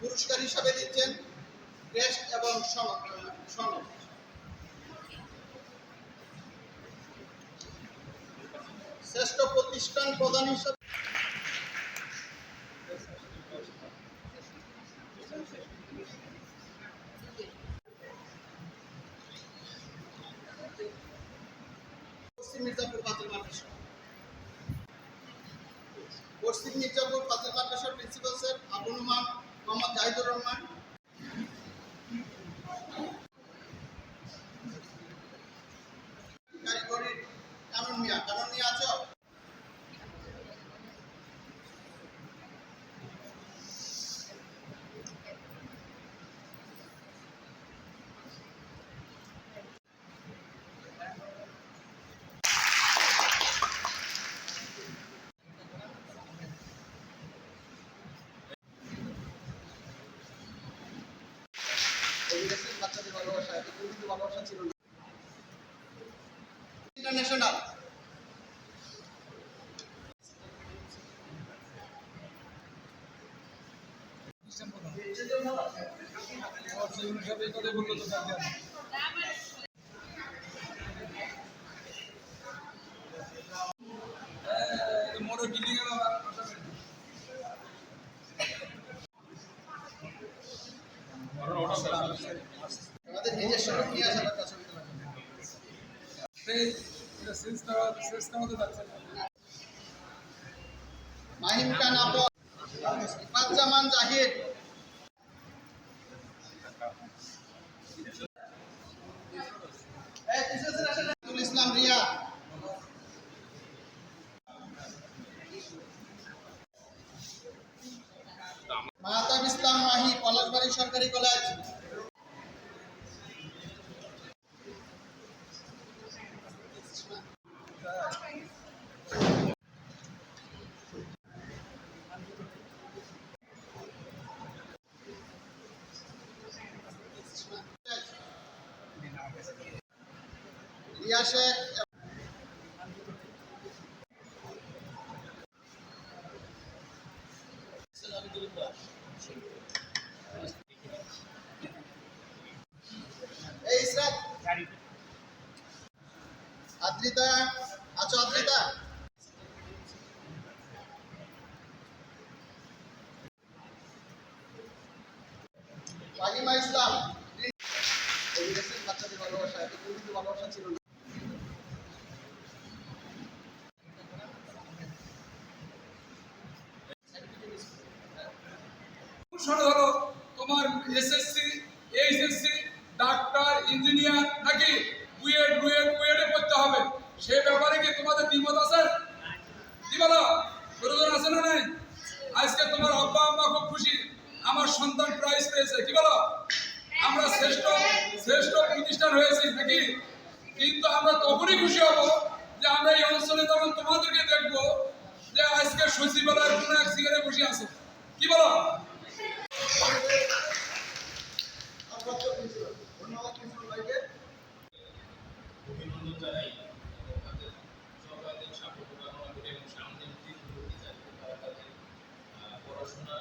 পুরস্কার হিসাবে দিচ্ছেন ক্রেস্ট এবং সনদ। শ্রেষ্ঠ প্রতিষ্ঠান প্রধান হিসাবে পশ্চিম মির্জাপুর ফাজিল মাদ্রাসা। পশ্চিম মির্জাপুর ফাজিল মাদ্রাসার প্রিন্সিপাল স্যার আবু নুমান মোহাম্মদ জাহিদুর রহমান। পরিবেশের বাচ্চাদের ভালোবাসা মাহিম খান আপন ইফাজ্জামান জাহিদ ইসলাম রিয়া মাহতাব ইসলাম মাহি পলাশবাড়ি সরকারি কলেজ। এই ইসরাত আদ্রিতা ফাহিমা ইসলাম। বাচ্চাদের ভালোবাসা এত ভালোবাসা ছিল শোনো ধরো, তোমার এসএসসি এইচএসসি ডাক্তার ইঞ্জিনিয়ার নাকি বুয়েট বুয়েট বুয়েটে পড়তে হবে? সে ব্যাপারে কি তোমাদের দ্বিমত আছে? কি বলো? প্রয়োজন আছে না নাই? আজকে তোমার আব্বা আম্মা খুব খুশি। আমার সন্তান প্রাইজ পেয়েছে। কি বলো? আমরা শ্রেষ্ঠ শ্রেষ্ঠ প্রতিষ্ঠান হয়েছি নাকি? কিন্তু আমরা তখনই খুশি হব যে আমরা এই অঞ্চলে তখন তোমাদেরকে দেখব যে আজকে সচিবালয়ের কোনো এক সিগারে বসে আছে। কি বলো? অনুরোধ জানাই তাদের সরকারদের সাফল্য কামনা পড়াশোনা